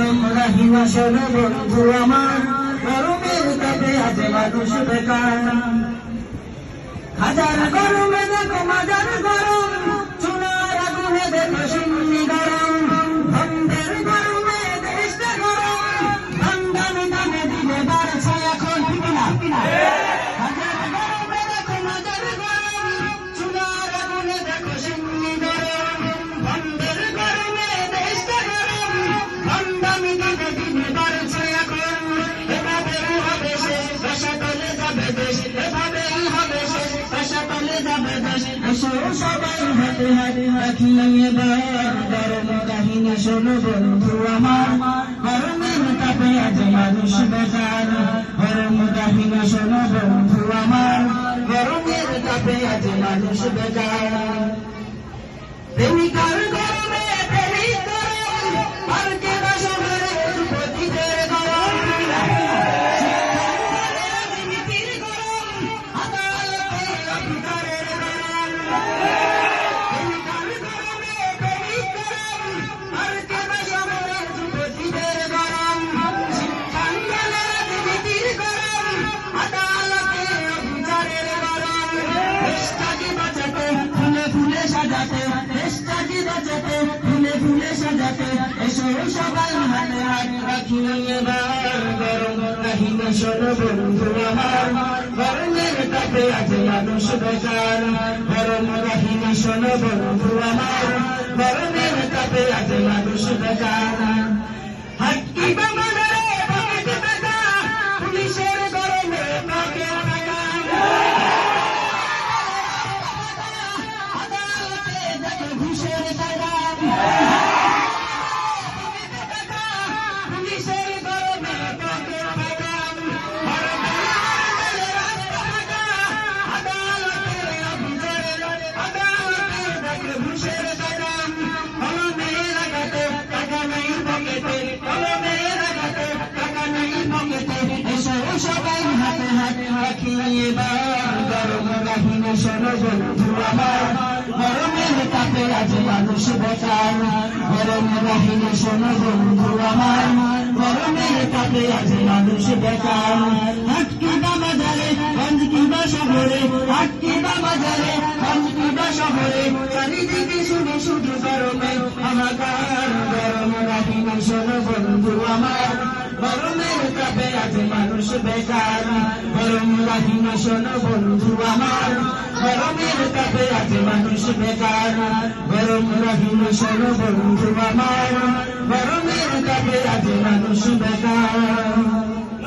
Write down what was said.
গরম শোনো বন্ধু আমার গরমের তাপে আজ মানুষ বেকার হাজার গরমে দেখো মাজার গরম। এবার গরম কাহিনী শোনো বন্ধু আমার গরমের তাপে আজ মানুষ বেজার গরম কাহিনী শোনো বন্ধু আমার গরমের তাপে আজ মানুষ বেজার সাজাতে দেশটাকে বাঁচাতে ফুলে ফুলে সাজাতে, এসো সবাই হাতে হাত রাখি এবার। গরম কাহিনী শোনো বন্ধু আমার, গরমের তাপে আজ মানুষ বেকার। গরম কাহিনী শোনো বন্ধু আমার, গরমের তাপে আজ মানুষ বেকার। সবাই হাতে হাতে রাখি এবার গরম বন্ধু আমার তাপে আজ মানুষ বেকার গরম কাহিনী শোনো বন্ধু আমার। গরমের তাপে আজ মানুষ বেকার হাটকি বা বাজারে গঞ্জ কিংবা শহরে হাটকি বা বাজারে গঞ্জ কিংবা শহরে। চারিদিকে শুধু শুধু গরমে আমাকার গরম কাহিনী শোনো বন্ধু আমার। গরমের তাপে আজ মানুষ বেকার গরম কাহিনী শোনো বন্ধু আমার। গরমের তাপে আজ মানুষ বেকার গরম রহিল শোনো বন্ধু আমার গরমের তাপে আজ মানুষ বেকার